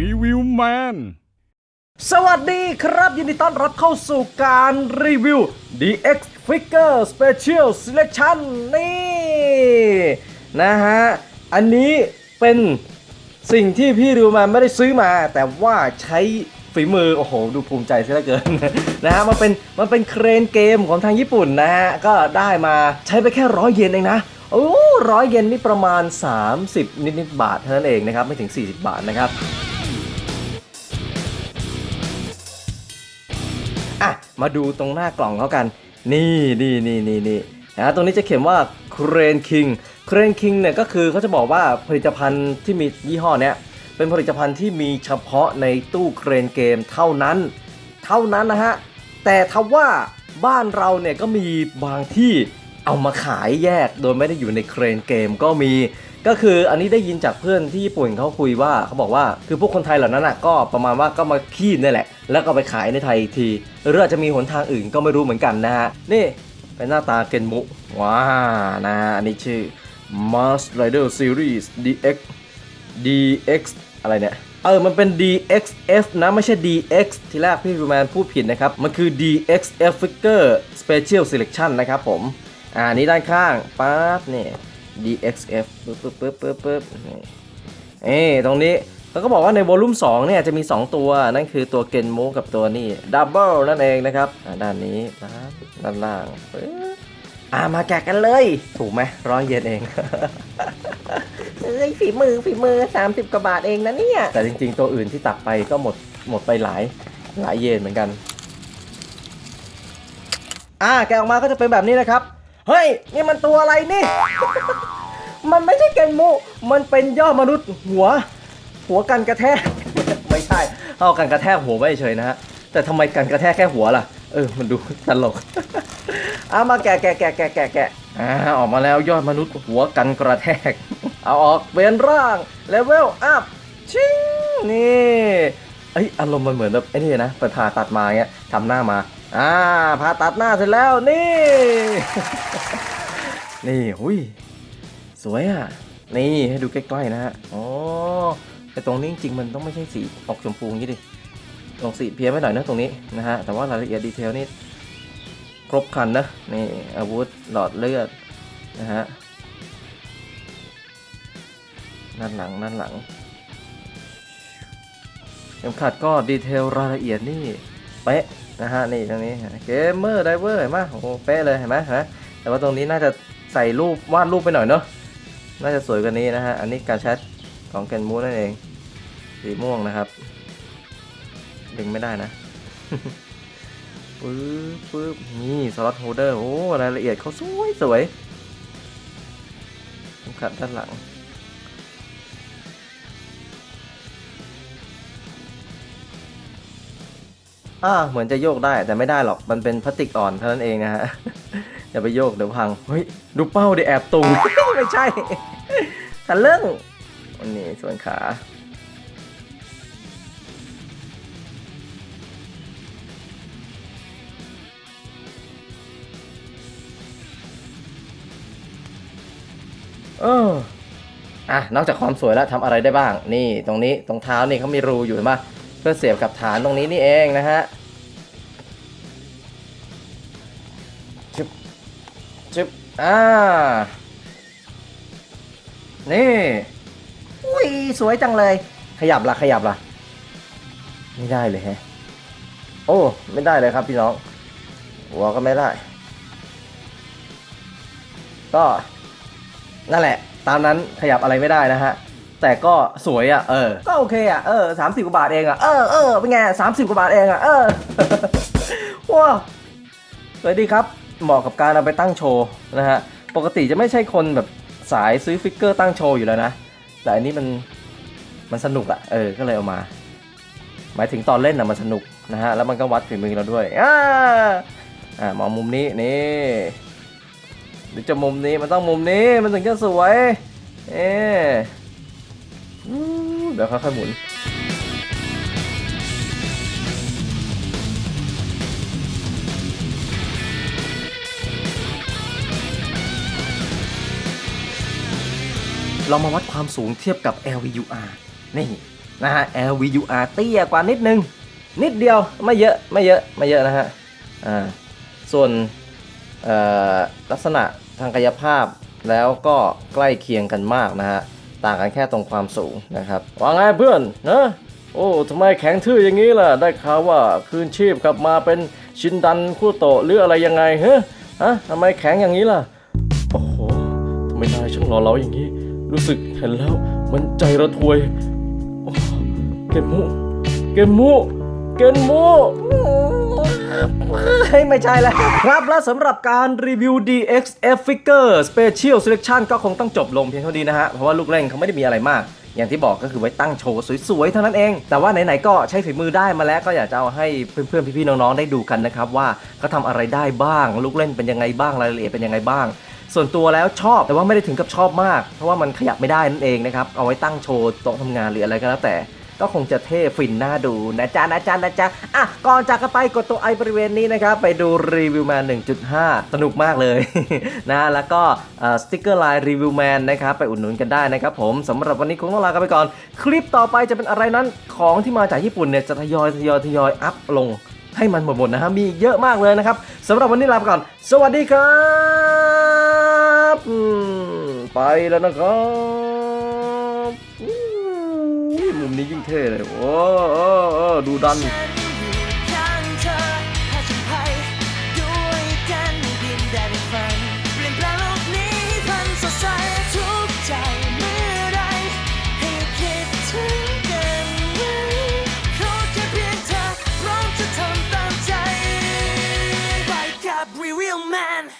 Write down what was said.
รีวิวแมน สวัสดีครับ ยินดีต้อนรับเข้าสู่การรีวิว DX Figure Special Selection นี่ นะฮะ อันนี้เป็นสิ่งที่พี่ริวมาไม่ได้ซื้อมา แต่ว่าใช้ฝีมือ โอ้โห ดูภูมิใจเสียเหลือเกิน นะฮะมันเป็นมันเป็นเครนเกมของทางญี่ปุ่นนะฮะ ก็ได้มาใช้ไปแค่ร้อยเยนเองนะโอ้ร้อยเยนนี่ประมาณ 30 นิด ๆ บาทเท่านั้นเองนะครับ ไม่ถึง 40 บาทนะครับ มาดูตรงหน้ากล่องเขากัน นี่นี่นี่นี่นี่นะตรงนี้จะเขียนว่า Crane King Crane King เนี่ยก็คือเขาจะบอกว่าผลิตภัณฑ์ที่มียี่ห้อเนี้ยเป็นผลิตภัณฑ์ที่มีเฉพาะในตู้เครนเกมเท่านั้น เท่านั้นนะฮะ แต่ทว่าบ้านเราเนี่ยก็มีบางที่เอามาขายแยกโดยไม่ได้อยู่ในเครนเกมก็มี ก็คืออันนี้ได้ยินจากเพื่อนที่ญี่ปุ่นเขาคุยว่าเขาบอกว่าคือพวกคนไทยเหล่านั้นอะก็ประมาณว่าก็มาขี้นี่แหละ แล้วก็ไปขายในไทยอีกทีหรืออาจจะมีหนทางอื่นก็ไม่รู้เหมือนกันนะฮะนี่เป็นหน้าตาเกนมุว้านะฮะอันนี้ชื่อ Mars Rider Series DX DX อะไรเนี่ยเออ มันเป็น DXF นะ ไม่ใช่ DX ทีแรกพี่รูแมนพูดผิดนะครับ มันคือ DXF Figure Special Selection นะครับผม อ่า นี้ด้านข้างปั๊บนี่ DXF ปึ๊บปึ๊บปึ๊บปึ๊บปึ๊บนี่เอ้ตรงนี้แล้วก็บอกว่าในวอลลุ่ม2เนี่ยจะมี 2 ตัว นั่นคือตัวเกนโมกับตัวนี่ดับเบิลนั่นเองนะครับอ่าด้านนี้ปั๊บด้านล่างปึ๊บอ่ามาแกะกันเลย ถูกไหมร้อยเยนเองเอ้ยฝีมือฝีมือ 30 กว่าบาทเองนะเนี่ย แต่จริงๆ ตัวอื่นที่ตักไปก็หมดหมดไปหลายหลายเยนเหมือนกัน อ่าแกะออกมาก็จะเป็นแบบนี้นะครับ เฮ้ย นี่มันตัวอะไรนี่ มันไม่ใช่เกนโมมันเป็นย่อมนุษย์หัว หัวกันกระแทก ไม่ใช่ เอากันกระแทกหัวไว้เฉยนะฮะ แต่ทำไมกันกระแทกแค่หัวล่ะ เออ มันดูตลกเอามาแกะแกะแกะแกะแกะแกะอ่าออกมาแล้วยอดมนุษย์หัวกันกระแทก เอาออกเปลี่ยนร่างเลเวลอัพชิงนี่ เอ้ยอารมณ์มันเหมือนแบบไอ้นี่นะไปผ่าตัดมาเงี้ยทำหน้ามา อ่าผ่าตัดหน้าเสร็จแล้วนี่ นี่หุยสวยอะ นี่ให้ดูใกล้ๆนะฮะอ๋อแต่ตรงนี้จริงๆมันต้องไม่ใช่สีออกชมพูอย่างนี้ดิลงสีเพี้ยนไปหน่อยนะตรงนี้นะฮะแต่ว่ารายละเอียดดีเทลนี่ครบครันนะนี่อาวุธหลอดเลือดนะฮะด้านหลังด้านหลัง เข็มขัดก็ดีเทลรายละเอียดนี่เป๊ะนะฮะนี่ตรงนี้เกมเมอร์ไดเวอร์เห็นไหมโอ้เป๊ะเลยเห็นไหมนไหมแต่ว่าตรงนี้น่าจะใส่รูปวาดรูปไปหน่อยเนาะน่าจะสวยกว่านี้นะฮะอันนี้การแชทของเกนมูนั่นเองสีม่วงนะครับดึงไม่ได้นะปึ๊บปึ๊บนี่สล็อตโฮเดอร์โอ้รายละเอียดเขาสวยสวยขัดด้านหลัง อ่าเหมือนจะโยกได้แต่ไม่ได้หรอกมันเป็นพลาสติกอ่อนเท่านั้นเองนะฮะ อย่าไปโยกเดี๋ยวพัง เฮ้ย ดูเป้าดิแอบตุง ไม่ใช่ทันเรื่องวันนี้ส่วนขาเอออะนอกจากความสวยแล้วทำอะไรได้บ้าง นี่ตรงนี้ตรงเท้านี่เขามีรูอยู่เห็นปะ เพื่อเสียบกับฐานตรงนี้นี่เองนะฮะชึบชึบอ่า นี่ อุ้ย สวยจังเลย ขยับละขยับละไม่ได้เลยแฮะ โอ้ ไม่ได้เลยครับพี่น้องหัวก็ไม่ได้ ก็ นั่นแหละ ตามนั้นขยับอะไรไม่ได้นะฮะ แต่ก็สวยอะเออ ก็โอเคอะเออสามสิบกว่าบาทเองอะเออเออเป็นไงสามสิบกว่าบาทเองอะเออว้าวสวยดีครับ เหมาะกับการเอาไปตั้งโชว์นะฮะ ปกติจะไม่ใช่คนแบบสายซื้อฟิกเกอร์ตั้งโชว์อยู่แล้วนะ แต่อันนี้มันมันสนุกอะเออ ก็เลยเอามา หมายถึงตอนเล่นอะมันสนุกนะฮะ แล้วมันก็วัดฝีมือเราด้วย อ่า อ่ามองมุมนี้นี่หรือจะมุมนี้มันต้องมุมนี้มันถึงจะสวย เอ๊ะ เดี๋ยวค่อยๆหมุนเรามาวัดความสูงเทียบกับ LVUR นี่นะฮะ LVUR เตี้ยกว่านิดนึง นิดเดียวไม่เยอะไม่เยอะไม่เยอะนะฮะอ่าส่วนลักษณะทางกายภาพแล้วก็ใกล้เคียงกันมากนะฮะ ต่างกันแค่ตรงความสูงนะครับว่าไงเพื่อนนะโอ้ทำไมแข็งทื่ออย่างนี้ล่ะ ได้ข่าวว่าคืนชีพกลับมาเป็นชินดันคู่โตหรืออะไรยังไงเฮ้ฮะทำไมแข็งอย่างนี้ล่ะ โอ้โหทำไมนายช่างหล่อเหลาอย่างนี้ รู้สึกเห็นแล้วมันใจระทวยเกนมุ เกนมุ เกนมุ เฮ้ยไม่ใช่แล้วครับและสำหรับการรีวิว DXF Figure Special Selection ก็คงต้องจบลงเพียงเท่านี้นะฮะ เพราะว่าลูกเล่นเขาไม่ได้มีอะไรมาก อย่างที่บอกก็คือไว้ตั้งโชว์สวยๆ เท่านั้นเอง แต่ว่าไหนๆก็ใช้ฝีมือได้มาแล้วก็อยากจะเอาให้เพื่อนๆ พี่ๆ น้องๆ ได้ดูกันนะครับ ว่าเขาทำอะไรได้บ้าง ลูกเล่นเป็นยังไงบ้างรายละเอียดเป็นยังไงบ้างส่วนตัวแล้วชอบแต่ว่าไม่ได้ถึงกับชอบมาก เพราะว่ามันขยับไม่ได้นั่นเองนะครับ เอาไว้ตั้งโชว์โต๊ะทำงานหรืออะไรก็แล้วแต่ ก็คงจะเท่ฟินน่าดูนะจ๊ะนะจ๊ะนะจ๊ะอะก่อนจากกันไปกดตัวไอบริเวณนี้นะครับไปดูรีวิวแมน1.5 สนุกมากเลยนะแล้วก็สติ๊กเกอร์ไลน์รีวิวแมนนะครับไปอุดหนุนกันได้นะครับผมสำหรับวันนี้คงต้องลากันไปก่อน คลิปต่อไปจะเป็นอะไรนั้นของที่มาจากญี่ปุ่นเนี่ยจะทยอยทยอยทยอยอัพลงให้มันหมดๆนะฮะมีเยอะมากเลยนะครับสำหรับวันนี้ลาไปก่อน สวัสดีครับไปแล้วนะครับ มุมนี้ยิ่งเท่เลย โอ้โอ้โอ้ดูดัน